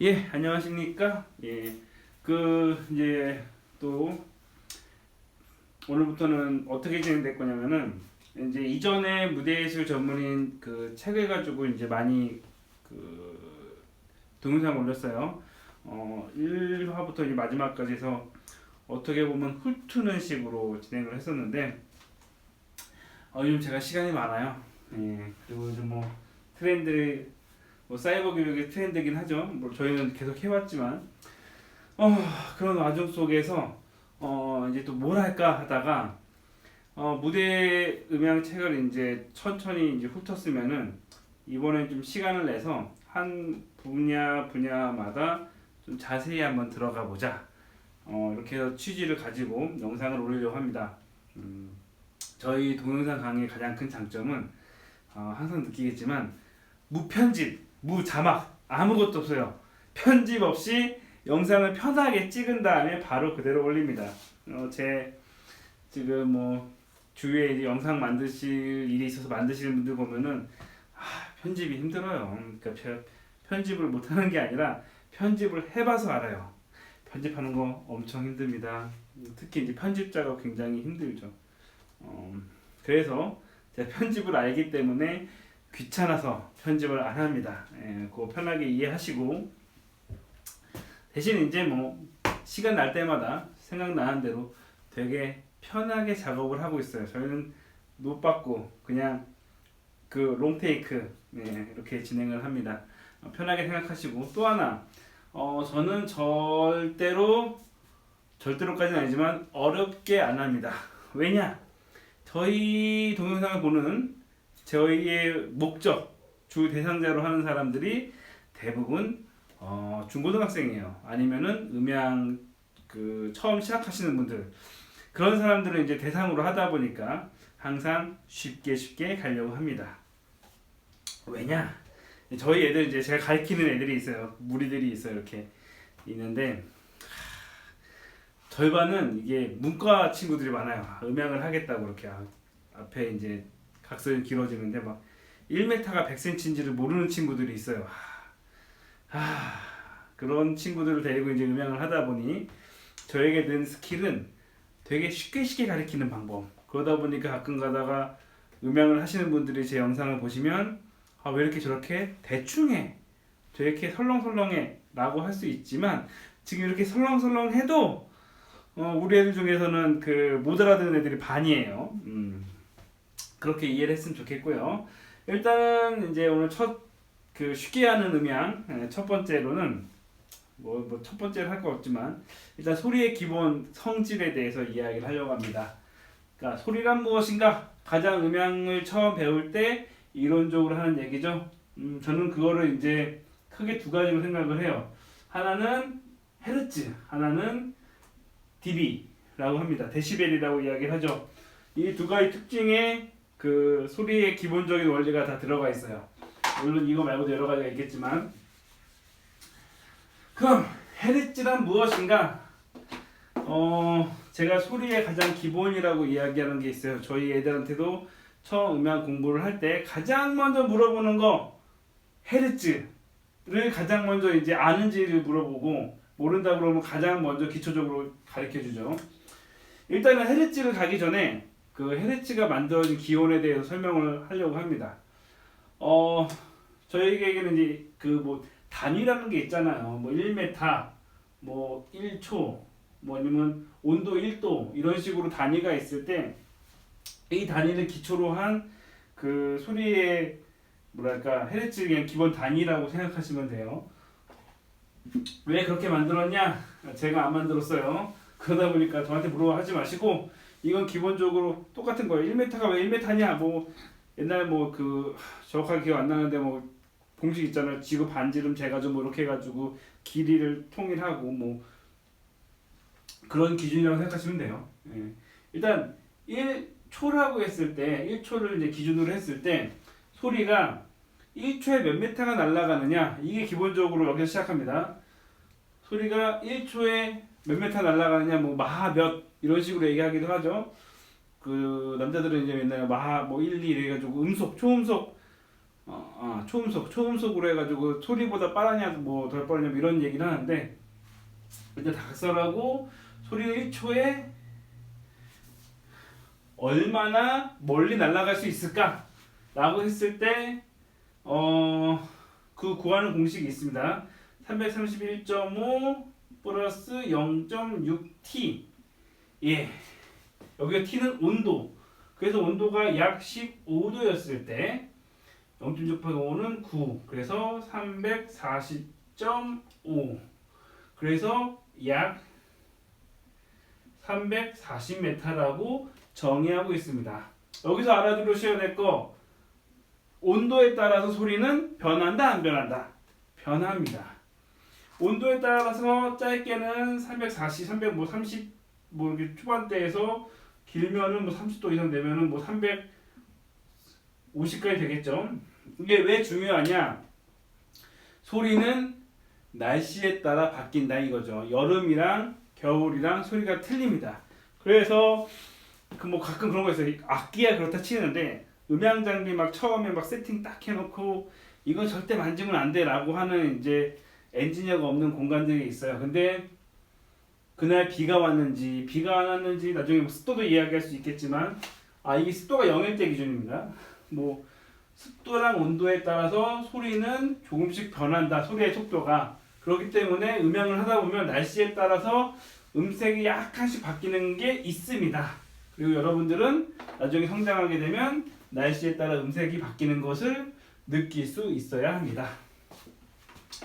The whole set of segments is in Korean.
예, 안녕하십니까? 예, 그 이제 또 오늘부터는 어떻게 진행될 거냐면은 이제 이전에 무대예술 전문인 그 책을 가지고 이제 많이 그 동영상 올렸어요. 어, 1화부터 이제 마지막까지 해서 어떻게 보면 훑트는 식으로 진행을 했었는데 어, 요즘 제가 시간이 많아요. 예, 그리고 이제 뭐 트렌드 뭐 사이버 교육의 트렌드긴 하죠. 뭐 저희는 계속 해왔지만 어, 그런 와중 속에서 어, 이제 또 뭘 할까 하다가 어, 무대 음향 책을 이제 천천히 이제 훑었으면은 이번엔 좀 시간을 내서 한 분야 분야마다 좀 자세히 한번 들어가 보자. 어, 이렇게 해서 취지를 가지고 영상을 올리려고 합니다. 음, 저희 동영상 강의의 가장 큰 장점은 어, 항상 느끼겠지만 무편집, 무자막 아무것도 없어요. 편집 없이 영상을 편하게 찍은 다음에 바로 그대로 올립니다. 어, 제 지금 뭐 주위에 영상 만드실 일이 있어서 만드시는 분들 보면은 아, 편집이 힘들어요. 그러니까 편- 편집을 못하는 게 아니라 편집을 해봐서 알아요. 편집하는 거 엄청 힘듭니다. 특히 이제 편집 작업 굉장히 힘들죠. 어, 그래서 제가 편집을 알기 때문에 귀찮아서 편집을 안 합니다. 예, 그거 편하게 이해하시고 대신 이제 뭐 시간 날 때마다 생각나는 대로 되게 편하게 작업을 하고 있어요. 저희는 노 받고 그냥 그 롱테이크 네, 이렇게 진행을 합니다. 어, 편하게 생각하시고 또 하나 어, 저는 절대로 절대로까지는 아니지만 어렵게 안 합니다. 왜냐? 저희 동영상을 보는 저희의 목적 주 대상자로 하는 사람들이 대부분 어, 중고등학생이에요. 아니면은 음향 그 처음 시작하시는 분들 그런 사람들을 이제 대상으로 하다 보니까 항상 쉽게 쉽게 가려고 합니다. 왜냐? 저희 애들 이제 제가 가르치는 애들이 있어요. 무리들이 있어요. 이렇게 있는데 하, 절반은 이게 문과 친구들이 많아요. 아, 음향을 하겠다고 이렇게 아, 앞에 이제 각선이 길어지는데 막 1m가 100cm인지를 모르는 친구들이 있어요. 하, 하, 그런 친구들을 데리고 이제 음향을 하다 보니 저에게 는 스킬은 되게 쉽게 쉽게 가르치는 방법. 그러다 보니까 가끔 가다가 음향을 하시는 분들이 제 영상을 보시면 아, 왜 이렇게 저렇게 대충 해? 저렇게 설렁설렁해? 라고 할 수 있지만 지금 이렇게 설렁설렁해도 어, 우리 애들 중에서는 그 못 알아듣는 애들이 반이에요. 음, 그렇게 이해를 했으면 좋겠고요. 일단은 이제 오늘 첫 그 쉽게 하는 음향 예, 첫 번째로는 뭐뭐첫 번째로 할 거 없지만 일단 소리의 기본 성질에 대해서 이야기를 하려고 합니다. 그러니까 소리란 무엇인가? 가장 음향을 처음 배울 때 이론적으로 하는 얘기죠. 음, 저는 그거를 이제 크게 두 가지로 생각을 해요. 하나는 헤르츠, 하나는 dB라고 합니다. 데시벨이라고 이야기를 하죠. 이 두 가지 특징에 그 소리의 기본적인 원리가 다 들어가 있어요. 물론 이거 말고도 여러 가지가 있겠지만 그럼 헤르츠란 무엇인가? 어, 제가 소리의 가장 기본이라고 이야기하는 게 있어요. 저희 애들한테도 처음 음향 공부를 할 때 가장 먼저 물어보는 거 헤르츠를 가장 먼저 이제 아는지를 물어보고 모른다 그러면 가장 먼저 기초적으로 가르쳐 주죠. 일단은 헤르츠를 가기 전에 그 헤르츠가 만들어진 기원에 대해서 설명을 하려고 합니다. 어, 저희에게는 이제 그 뭐 단위라는 게 있잖아요. 뭐 1m, 뭐 1초, 뭐 아니면 온도 1도 이런 식으로 단위가 있을 때 이 단위를 기초로 한 그 소리의 뭐랄까 헤르츠 그냥 기본 단위라고 생각하시면 돼요. 왜 그렇게 만들었냐? 제가 안 만들었어요. 그러다 보니까 저한테 물어하지 마시고 이건 기본적으로 똑같은 거예요. 1m가 왜 1m냐? 뭐 옛날 뭐 그 정확하게 기억 안 나는데 뭐 공식 있잖아요. 지구 반지름 재가지고 뭐 이렇게 해가지고 길이를 통일하고 뭐 그런 기준이라고 생각하시면 돼요. 예. 일단 1초라고 했을 때 1초를 이제 기준으로 했을 때 소리가 1초에 몇 메타가 날아가느냐 이게 기본적으로 여기서 시작합니다. 소리가 1초에 몇 메타 날아가느냐 뭐 마하 몇 이런 식으로 얘기하기도 하죠. 그 남자들은 이제 맨날 마하 뭐 1, 2 이래가지고 음속 초음속 어, 아, 초음속, 초음속으로 해가지고 소리보다 빠르냐, 뭐 덜 빠르냐 뭐 이런 얘기를 하는데 일단 닭설하고 소리는 1초에 얼마나 멀리 날아갈 수 있을까? 라고 했을 때, 어, 그 구하는 공식이 있습니다. 331.5 플러스 0.6t. 예. 여기가 t는 온도. 그래서 온도가 약 15도였을 때, 0.685는 9. 그래서 340.5. 그래서 약 340m라고 정의하고 있습니다. 여기서 알아두셔야 될 거 온도에 따라서 소리는 변한다 안 변한다? 변합니다. 온도에 따라서 짧게는 340, 300, 뭐 30, 뭐 이렇게 초반대에서 길면은 뭐 30도 이상 되면은 뭐 350까지 되겠죠. 이게 왜 중요하냐? 소리는 날씨에 따라 바뀐다 이거죠. 여름이랑 겨울이랑 소리가 틀립니다. 그래서 그 뭐 가끔 그런 거 있어요. 악기야 그렇다 치는데 음향 장비 막 처음에 막 세팅 딱 해놓고 이건 절대 만지면 안 돼라고 하는 이제 엔지니어가 없는 공간들이 있어요. 근데 그날 비가 왔는지 비가 안 왔는지 나중에 뭐 습도도 이야기할 수 있겠지만 아 이게 습도가 0일 때 기준입니다. 뭐 습도랑 온도에 따라서 소리는 조금씩 변한다. 소리의 속도가 그렇기 때문에 음향을 하다 보면 날씨에 따라서 음색이 약간씩 바뀌는 게 있습니다. 그리고 여러분들은 나중에 성장하게 되면 날씨에 따라 음색이 바뀌는 것을 느낄 수 있어야 합니다.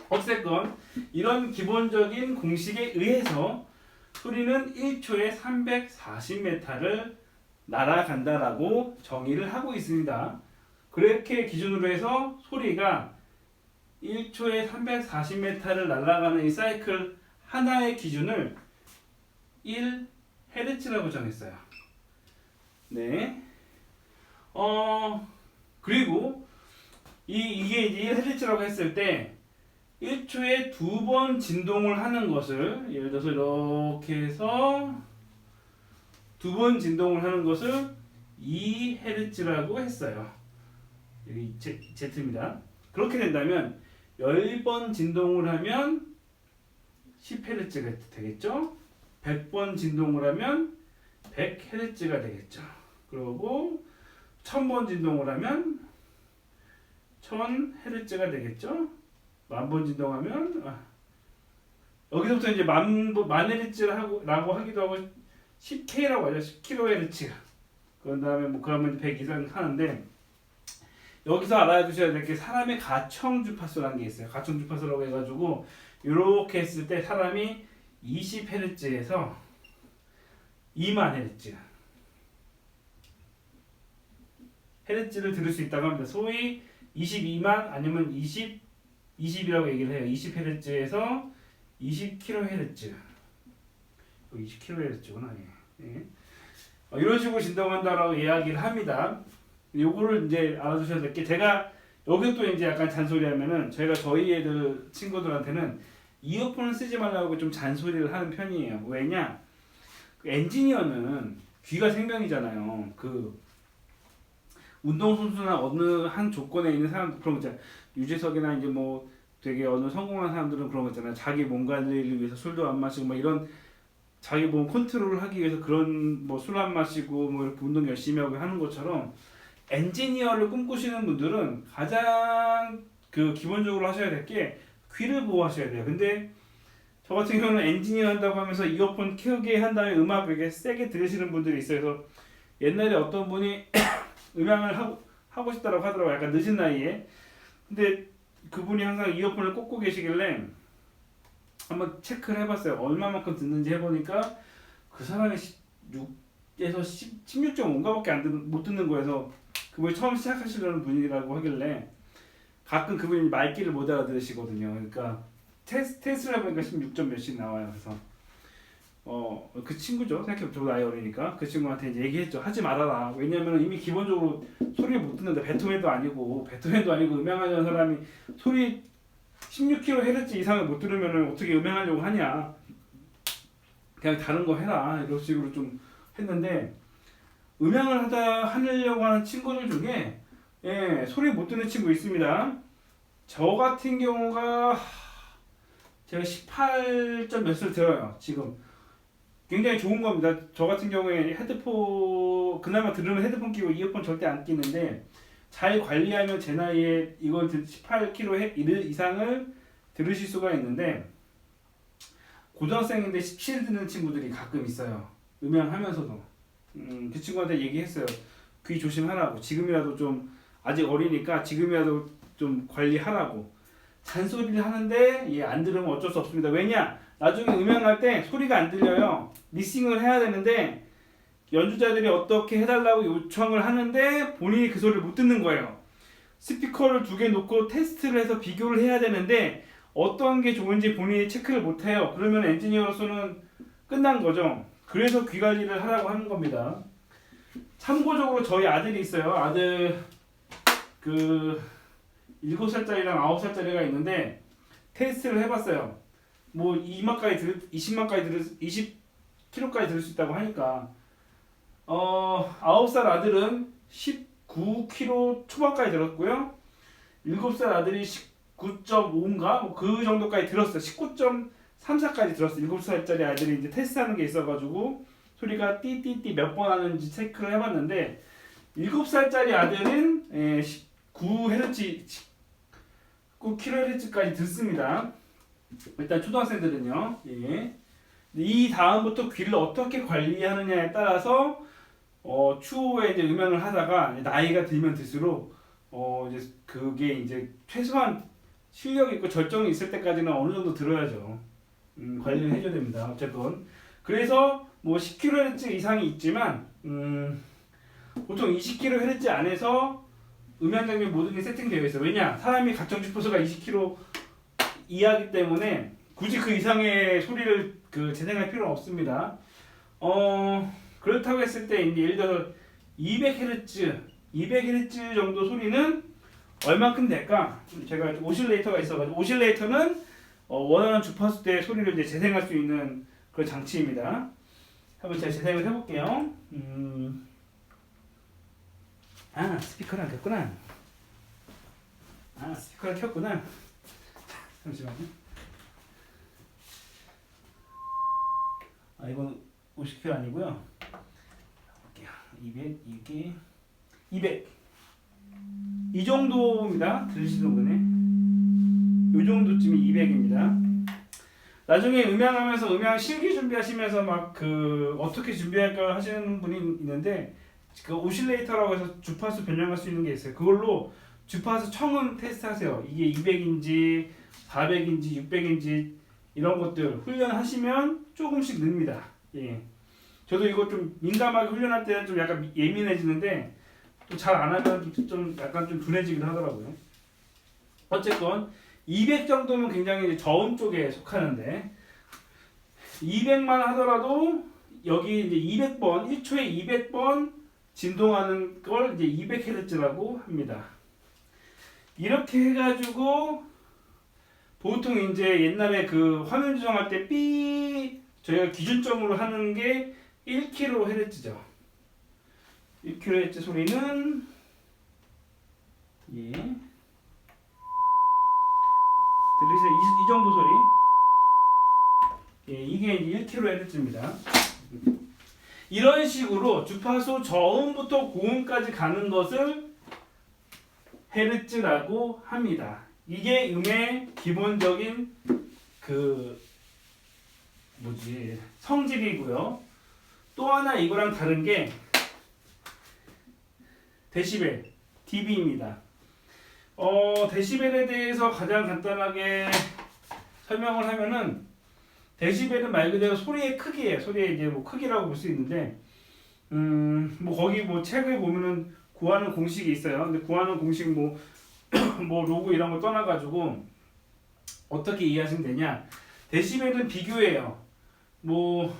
어쨌건 이런 기본적인 공식에 의해서 소리는 1초에 340m를 날아간다라고 정의를 하고 있습니다. 그렇게 기준으로 해서 소리가 1초에 340m를 날아가는 이 사이클 하나의 기준을 1헤르츠라고 정했어요. 네. 어, 그리고 이, 이게 이제 1헤르츠라고 했을 때 1초에 두 번 진동을 하는 것을 예를 들어서 이렇게 해서 두 번 진동을 하는 것을 2헤르츠라고 했어요. 여기 Z, Z입니다. 그렇게 된다면 10번 진동을 하면 10헤르츠가 되겠죠? 100번 진동을 하면 100헤르츠가 되겠죠. 그리고 1000번 진동을 하면 1000헤르츠가 되겠죠? 만번 진동하면 아, 여기서부터 이제 만, 만 헤르츠라고 라고 하기도 하고 10K라고 하죠. 10kHz. 그런 다음에 뭐 그러면 100 이상 하는데 여기서 알아두셔야 될 게 사람의 가청 주파수라는 게 있어요. 가청 주파수라고 해가지고 이렇게 했을 때 사람이 20Hz에서 2만 Hz 헤르츠를 들을 수 있다고 합니다. 소위 22만 아니면 20 20이라고 얘기를 해요. 20Hz에서 20kHz 20kHz구나. 예. 예. 어, 이런 식으로 진동한다라고 이야기를 합니다. 요거를 이제 알아두셔야 될 게 제가 여기서 또 이제 약간 잔소리하면은 저희가 저희 애들 친구들한테는 이어폰을 쓰지 말라고 좀 잔소리를 하는 편이에요. 왜냐? 그 엔지니어는 귀가 생명이잖아요. 그 운동선수나 어느 한 조건에 있는 사람 그런 거 있잖아요. 유재석이나 이제 뭐 되게 어느 성공한 사람들은 그런 거 있잖아요. 자기 몸 관리를 위해서 술도 안 마시고 막 이런 자기 몸 컨트롤을 하기 위해서 그런 뭐 술 안 마시고 뭐 이렇게 운동 열심히 하고 하는 것처럼 엔지니어를 꿈꾸시는 분들은 가장 그 기본적으로 하셔야 될 게 귀를 보호하셔야 돼요. 근데 저 같은 경우는 엔지니어 한다고 하면서 이어폰 키우게 한 다음에 음악을 이렇게 세게 들으시는 분들이 있어요. 그래서 옛날에 어떤 분이 음향을 하고 하고 싶다라고 하더라고요. 약간 늦은 나이에. 근데 그분이 항상 이어폰을 꽂고 계시길래 한번 체크를 해봤어요. 얼마만큼 듣는지 해보니까 그 사람이 6에서 10, 16.5가밖에 안 듣는, 못 듣는 거여서 그분이 처음 시작하시려는 분이라고 하길래 가끔 그분이 말귀를 못 알아들으시거든요. 그러니까 테스, 테스트를 해보니까 16점 몇씩 나와요. 그래서 어 그 친구죠. 생각해보면 저보다 나이 어리니까 그 친구한테 이제 얘기했죠. 하지 말아라. 왜냐면 이미 기본적으로 소리를 못 듣는데 베토벤도 아니고 베토벤도 아니고 음향하는 사람이 소리 16kHz 이상을 못 들으면 어떻게 음향하려고 하냐. 그냥 다른 거 해라. 이런 식으로 좀 했는데 음향을 하다 하려고 하는 친구들 중에 예, 소리 못 듣는 친구 있습니다. 저 같은 경우가 제가 18점 몇을 들어요. 지금 굉장히 좋은 겁니다. 저 같은 경우에 헤드폰 그나마 들으면 헤드폰 끼고 이어폰 절대 안 끼는데 잘 관리하면 제 나이에 이걸 18kg 이상을 들으실 수가 있는데 고등학생인데 17 듣는 친구들이 가끔 있어요. 음향하면서도 음, 그 친구한테 얘기했어요. 귀 조심하라고. 지금이라도 좀 아직 어리니까 지금이라도 좀 관리하라고. 잔소리를 하는데 얘안 들으면 어쩔 수 없습니다. 왜냐? 나중에 음향할 때 소리가 안 들려요. 미싱을 해야 되는데 연주자들이 어떻게 해달라고 요청을 하는데 본인이 그 소리를 못 듣는 거예요. 스피커를 두 개 놓고 테스트를 해서 비교를 해야 되는데 어떤 게 좋은지 본인이 체크를 못 해요. 그러면 엔지니어로서는 끝난 거죠. 그래서 귀 관리를 하라고 하는 겁니다. 참고적으로 저희 아들이 있어요. 아들 그 7살짜리랑 9살짜리가 있는데 테스트를 해봤어요. 뭐 2만까지 들 20만까지 들 20kg까지 들을 수 있다고 하니까 어 9살 아들은 19kg 초반까지 들었고요. 7살 아들이 19.5인가 뭐그 정도까지 들었어요. 19.34까지 들었어요. 7살짜리 아들이 이제 테스트하는 게 있어가지고 소리가 띠띠띠 몇 번 하는지 체크를 해봤는데 7살짜리 아들은 예, 19Hz 19kHz까지 듣습니다. 일단 초등학생들은요. 예. 이 다음부터 귀를 어떻게 관리하느냐에 따라서 어, 추후에 이제 음향을 하다가 나이가 들면 들수록 어, 이제 그게 이제 최소한 실력 있고 절정이 있을 때까지는 어느 정도 들어야죠. 음, 관리를 해줘야 됩니다. 어쨌건 그래서 뭐 10kHz 이상이 있지만 음, 보통 20kHz 안에서 음향 장비 모든 게 세팅되어 있어요. 왜냐? 사람이 각정 주파수가 20kHz 이하기 때문에 굳이 그 이상의 소리를 그 재생할 필요는 없습니다. 어 그렇다고 했을 때 이제 예를 들어서 200Hz, 200Hz 정도 소리는 얼마큼 될까? 제가 오실레이터가 있어가지고 오실레이터는 어, 원하는 주파수 대 소리를 이제 재생할 수 있는 그런 장치입니다. 한번 제가 재생을 해볼게요. 음. 아 스피커를 안 켰구나. 아 스피커를 켰구나. 잠시만요. 아 이건 50kg 아니고요. 볼게요. 200 이게 200. 이 정도입니다. 들으시는 분이. 이 정도쯤이 200입니다. 나중에 음향하면서 음향 실기 준비하시면서 막 그 어떻게 준비할까 하시는 분이 있는데 그 오실레이터라고 해서 주파수 변경할 수 있는 게 있어요. 그걸로 주파수 청음 테스트 하세요. 이게 200인지 400인지 600인지 이런 것들 훈련하시면 조금씩 늡니다. 예. 저도 이거 좀 민감하게 훈련할 때는 좀 약간 예민해지는데 또 잘 안 하면 좀 약간 좀 둔해지긴 하더라고요. 어쨌건 200 정도면 굉장히 저음 쪽에 속하는데 200만 하더라도 여기 이제 200번 1초에 200번 진동하는 걸 이제 200Hz라고 합니다. 이렇게 해가지고 보통 이제 옛날에 그 화면 조정할 때 삐 저희가 기준점으로 하는 게 1kHz죠. 1kHz 소리는 예 들리세요? 이, 이 정도 소리. 예, 이게 이제 1kHz입니다. 이런 식으로 주파수 저음부터 고음까지 가는 것을 헤르츠라고 합니다. 이게 음의 기본적인 그 뭐지 성질이고요. 또 하나 이거랑 다른 게 데시벨, dB입니다. 어, 데시벨에 대해서 가장 간단하게 설명을 하면은 데시벨은 말 그대로 소리의 크기예요. 소리의 이제 뭐 크기라고 볼 수 있는데 음, 뭐 거기 뭐 책을 보면은 구하는 공식이 있어요. 근데 구하는 공식 뭐, 뭐 로고 이런 거 떠나가지고 어떻게 이해하시면 되냐. 데시벨은 비교예요. 뭐,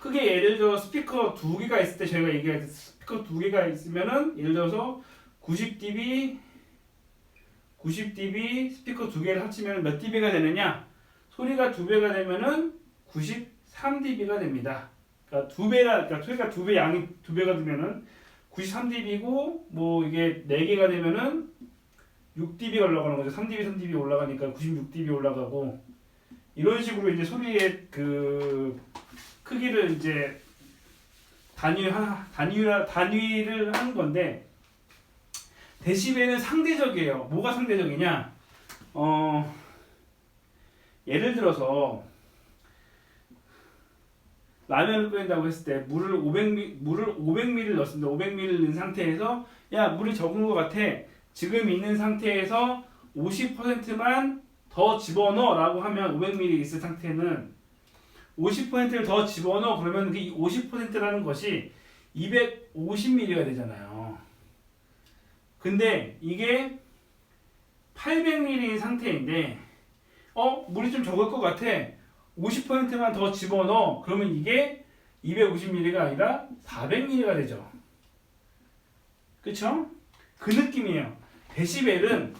크게 예를 들어 스피커 두 개가 있을 때 저희가 얘기할 때 스피커 두 개가 있으면은 예를 들어서 90dB, 90dB 스피커 두 개를 합치면 몇 dB가 되느냐? 소리가 두 배가 되면은 93dB가 됩니다. 그러니까 두 배라, 그러니까 소리가 두 배 양이 두 배가 되면은 93dB고 뭐 이게 4개가 되면은 6dB가 올라가는 거죠. 3dB, 3dB 올라가니까 96dB 올라가고 이런 식으로 이제 소리의 그 크기를 이제 단위 하, 단위 단위를 하는 건데 데시벨은 상대적이에요. 뭐가 상대적이냐? 어 예를 들어서 라면을 끓인다고 했을 때 물을 500ml 물을 500ml 넣습니다. 500ml 넣은 상태에서 야 물이 적은 것 같아. 지금 있는 상태에서 50%만 더 집어넣어라고 하면 500ml 있을 상태는 50%를 더 집어넣어 그러면 그 50%라는 것이 250ml가 되잖아요. 근데 이게 800ml 상태인데 어 물이 좀 적을 것 같아. 50%만 더 집어넣어. 그러면 이게 250ml가 아니라 400ml가 되죠. 그쵸? 그 느낌이에요. 데시벨은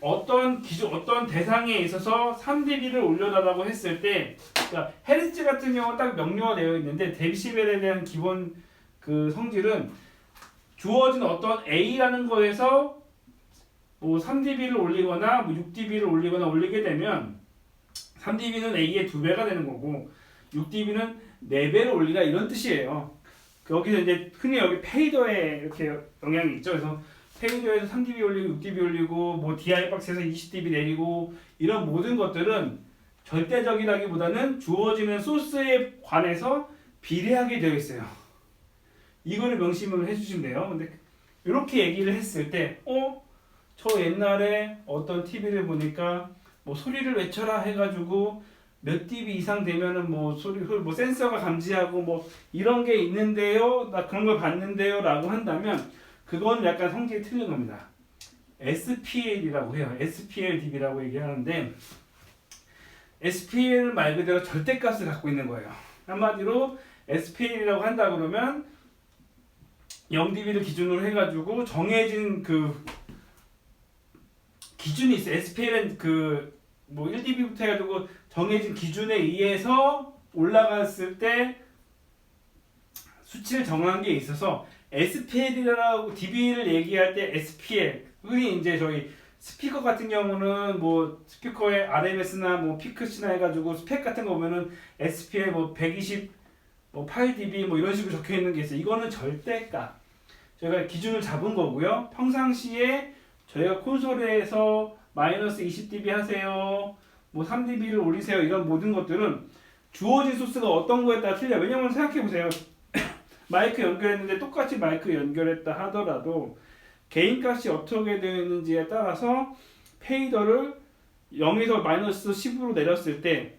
어떤 기준, 어떤 대상에 있어서 3dB를 올려달라고 했을 때, 그러니까 헤르츠 같은 경우는 딱 명료화되어 있는데, 데시벨에 대한 기본 그 성질은 주어진 어떤 A라는 거에서 뭐 3dB를 올리거나 뭐 6dB를 올리거나 올리게 되면 3dB는 A의 두 배가 되는 거고 6dB는 네 배를 올리라 이런 뜻이에요. 여기서 이제 흔히 여기 페이더에 이렇게 영향이 있죠. 그래서 페이더에서 3dB 올리고 6dB 올리고 뭐 DI 박스에서 20dB 내리고 이런 모든 것들은 절대적이라기보다는 주어지는 소스에 관해서 비례하게 되어 있어요. 이거를 명심을 해주시면 돼요. 근데 이렇게 얘기를 했을 때, 어? 저 옛날에 어떤 TV를 보니까 뭐 소리를 외쳐라 해가지고 몇 dB 이상 되면은 뭐 소리 뭐 센서가 감지하고 뭐 이런 게 있는데요 나 그런 걸 봤는데요 라고 한다면 그건 약간 성질이 틀린 겁니다. SPL이라고 해요. SPL DB라고 얘기하는데 SPL 말 그대로 절대값을 갖고 있는 거예요. 한마디로 SPL이라고 한다 그러면 0dB를 기준으로 해가지고 정해진 그 기준이 있어요. SPL은 그 뭐 1dB부터 해가지고 정해진 기준에 의해서 올라갔을 때 수치를 정한 게 있어서 SPL이라고 dB를 얘기할 때 SPL 흔히 이제 저희 스피커 같은 경우는 뭐 스피커의 RMS나 뭐 피크시나 해가지고 스펙 같은 거 보면은 SPL 뭐 120, 뭐 8dB 뭐 이런 식으로 적혀 있는 게 있어요. 이거는 절대값. 저희가 기준을 잡은 거고요. 평상시에 저희가 콘솔에서 마이너스 20dB 하세요. 뭐 3dB를 올리세요. 이런 모든 것들은 주어진 소스가 어떤 거에 따라 틀려. 왜냐면 생각해 보세요. 마이크 연결했는데 똑같이 마이크 연결했다 하더라도 개인 값이 어떻게 되어 있는지에 따라서 페이더를 0에서 마이너스 10으로 내렸을 때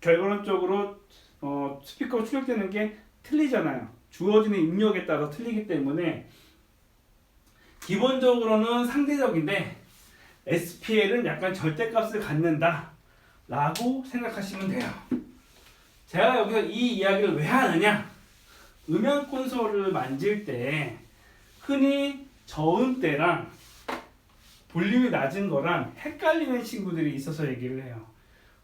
결과론적으로 어, 스피커 출력되는 게 틀리잖아요. 주어지는 입력에 따라 틀리기 때문에 기본적으로는 상대적인데 SPL은 약간 절대값을 갖는다 라고 생각하시면 돼요. 제가 여기서 이 이야기를 왜 하느냐? 음향 콘솔을 만질 때 흔히 저음대랑 볼륨이 낮은 거랑 헷갈리는 친구들이 있어서 얘기를 해요.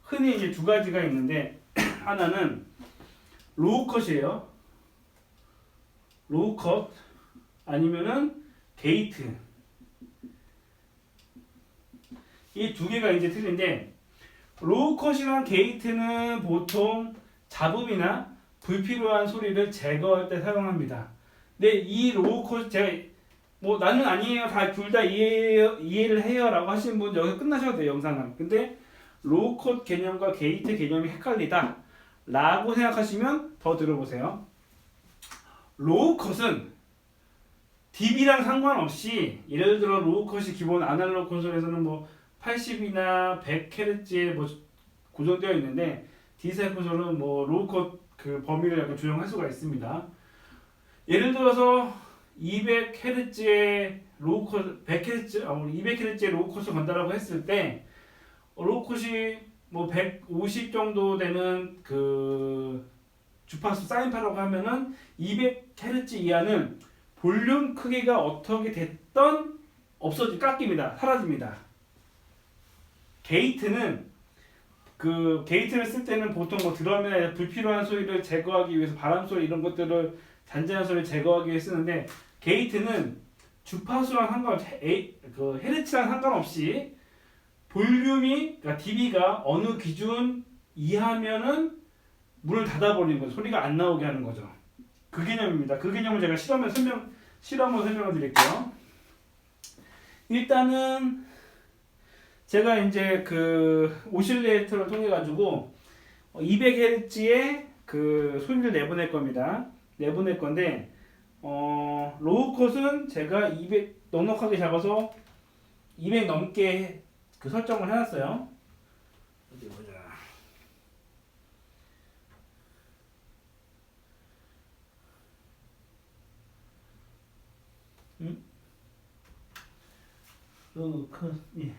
흔히 이제 두 가지가 있는데 하나는 로우 컷이에요. 로우 컷 아니면은 게이트 이 두 개가 이제 틀린데 로우 컷이랑 게이트는 보통 잡음이나 불필요한 소리를 제거할 때 사용합니다. 근데 이 로우 컷 제가 뭐 나는 아니에요 다 둘 다 이해 이해를 해요라고 하시는 분 여기서 끝나셔도 돼요 영상은. 근데 로우 컷 개념과 게이트 개념이 헷갈리다 라고 생각하시면 더 들어보세요. 로우 컷은 DB랑 상관없이 예를 들어 로우 컷이 기본 아날로그 콘솔에서는 뭐 80이나 100Hz에 뭐 고정되어 있는데 디지털 콘솔은 뭐 로우 컷 그 범위를 약간 조정할 수가 있습니다. 예를 들어서 200Hz의 로우 컷 100Hz 아 200Hz의 로우 컷을 간다라고 했을 때 로우 컷이 뭐 150 정도 되는 그 주파수 사인파라고 하면은 200Hz 이하는 볼륨 크기가 어떻게 됐던 없어지 깎입니다. 사라집니다. 게이트는 그 게이트를 쓸 때는 보통 뭐 드럼이나 불필요한 소리를 제거하기 위해서 바람 소리 이런 것들을 잔잔한 소리를 제거하기 위해 쓰는데 게이트는 주파수랑 상관없이 에, 그 헤르츠랑 상관없이 볼륨이 그러니까 dB가 어느 기준 이하면은 문을 닫아버리는 거죠. 소리가 안 나오게 하는 거죠. 그 개념입니다. 그 개념을 제가 실험에 설명 실험으로 설명을 드릴게요. 일단은 제가 이제 그 오실레이터를 통해 가지고 200Hz의 그 소리를 내보낼 겁니다. 내보낼 건데 어 로우 컷은 제가 200 넉넉하게 잡아서 200 넘게 그 설정을 해놨어요. 어디 보자. 음? 로우 컷 예.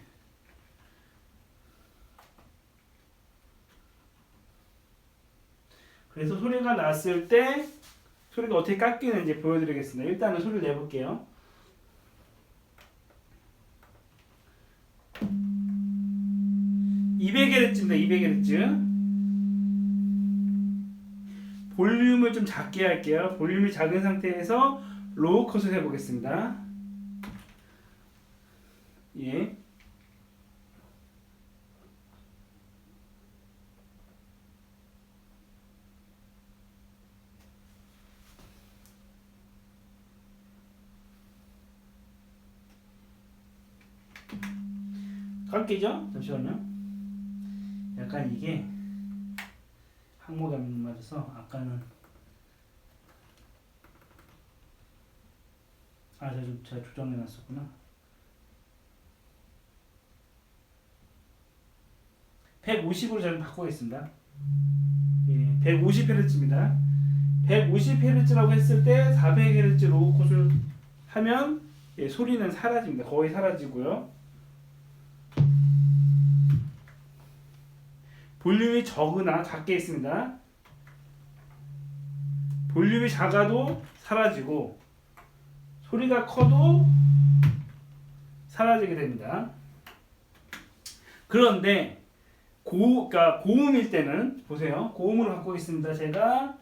그래서 소리가 났을 때 소리가 어떻게 깎이는지 보여드리겠습니다. 일단은 소리를 내볼게요. (200Hz입니다) (200Hz) 볼륨을 좀 작게 할게요 볼륨이 작은 상태에서 로우 컷을 해보겠습니다 예. 깎이죠? 잠시만요. 약간 이게 항목이 안 맞아서 아까는 아 제가 좀 제가 조정해 놨었구나. 150으로 저는 바꾸겠습니다. 예, 150Hz입니다. 150Hz라고 했을 때 400Hz 로우 컷을 하면 예, 소리는 사라집니다. 거의 사라지고요. 볼륨이 적으나 작게 있습니다. 볼륨이 작아도 사라지고 소리가 커도 사라지게 됩니다. 그런데 고, 그러니까 고음일 때는 보세요. 고음으로 바꾸고 있습니다. 제가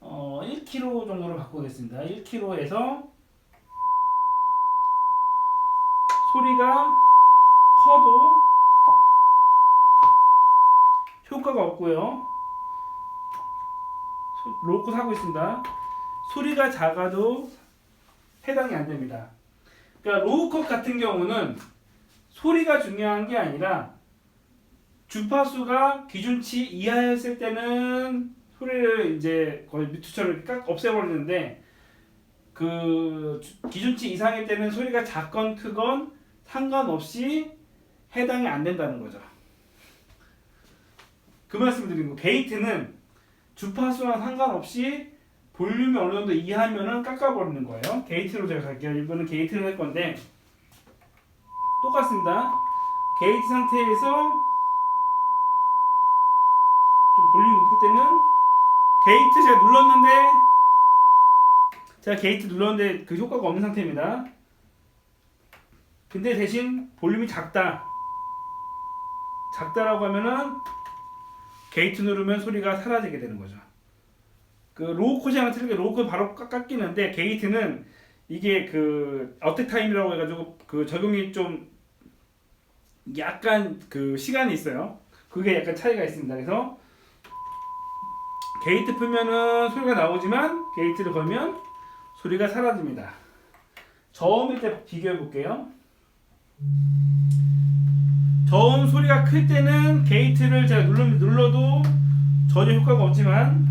어, 1kg 정도로 바꾸겠습니다. 1kg에서 소리가 커도 효과가 없고요. 로코 사고 있습니다. 소리가 작아도 해당이 안 됩니다. 그러니까 로우컷 같은 경우는 소리가 중요한 게 아니라 주파수가 기준치 이하였을 때는 소리를 이제 거의 미투처럼 깍 없애버리는데 그 주- 기준치 이상일 때는 소리가 작건 크건 상관없이 해당이 안 된다는 거죠. 그 말씀 드린 거. 게이트는 주파수랑 상관없이 볼륨이 어느 정도 이하면은 깎아버리는 거예요. 게이트로 제가 갈게요. 이거는 게이트를 할 건데 똑같습니다. 게이트 상태에서 좀 볼륨 높을 때는 게이트 제가 눌렀는데 제가 게이트 눌렀는데 그 효과가 없는 상태입니다. 근데 대신 볼륨이 작다. 작다라고 하면은 게이트 누르면 소리가 사라지게 되는 거죠. 그 로우 컷이랑 틀리게 로우 컷 바로 깎- 깎이는데 게이트는 이게 그 어택 타임이라고 해가지고 그 적용이 좀 약간 그 시간이 있어요. 그게 약간 차이가 있습니다. 그래서 게이트 풀면은 소리가 나오지만 게이트를 걸면 소리가 사라집니다. 저음일 때 비교해 볼게요. 저음 소리가 클 때는 게이트를 제가 눌러, 눌러도 전혀 효과가 없지만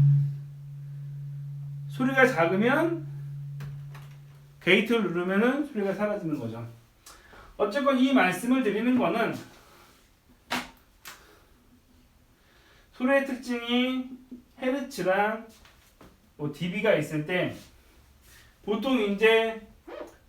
소리가 작으면 게이트를 누르면은 소리가 사라지는 거죠. 어쨌건 이 말씀을 드리는 거는 소리의 특징이 헤르츠랑 뭐 dB가 있을 때 보통 이제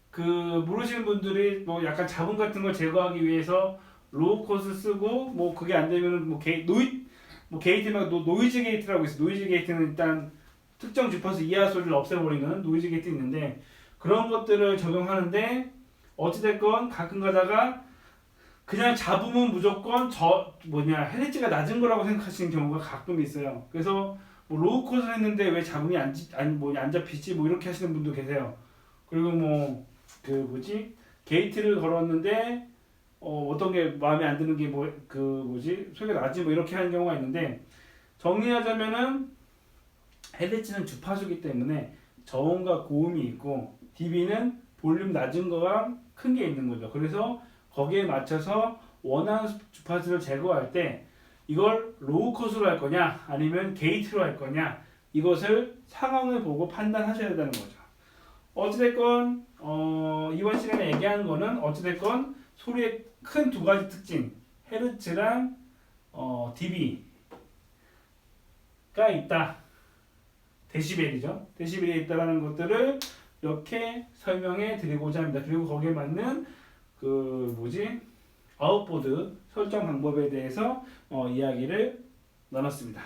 그 모르시는 분들이 뭐 약간 잡음 같은 걸 제거하기 위해서 로우 컷을 쓰고 뭐 그게 안 되면은 뭐 게이 노이 뭐 게이트면 노, 노이즈 게이트라고 있어. 노이즈 게이트는 일단 특정 주파수 이하 소리를 없애버리는 노이즈 게이트 있는데 그런 것들을 적용하는데 어찌됐건 가끔 가다가 그냥 잡으면 무조건 저 뭐냐 헤르츠가 낮은 거라고 생각하시는 경우가 가끔 있어요. 그래서 뭐 로우 컷을 했는데 왜 잡음이 안, 지- 안, 뭐, 안 잡히지? 뭐 이렇게 하시는 분도 계세요. 그리고 뭐 그 뭐지 게이트를 걸었는데 어, 어떤 게 마음에 안 드는 게 뭐 그 뭐지 소리가 나지 뭐 이렇게 하는 경우가 있는데 정리하자면은 헤드치는 주파수기 때문에 저음과 고음이 있고 DB는 볼륨 낮은 거랑 큰 게 있는 거죠. 그래서 거기에 맞춰서 원하는 주파수를 제거할 때 이걸 로우 컷으로 할 거냐 아니면 게이트로 할 거냐 이것을 상황을 보고 판단하셔야 된다는 거죠. 어찌됐건 어, 이번 시간에 얘기한 거는 어찌됐건 소리의 큰 두 가지 특징 헤르츠랑 어, dB가 있다. 데시벨이죠. 데시벨이 있다라는 것들을 이렇게 설명해 드리고자 합니다. 그리고 거기에 맞는 그 뭐지 아웃보드 설정 방법에 대해서 어, 이야기를 나눴습니다.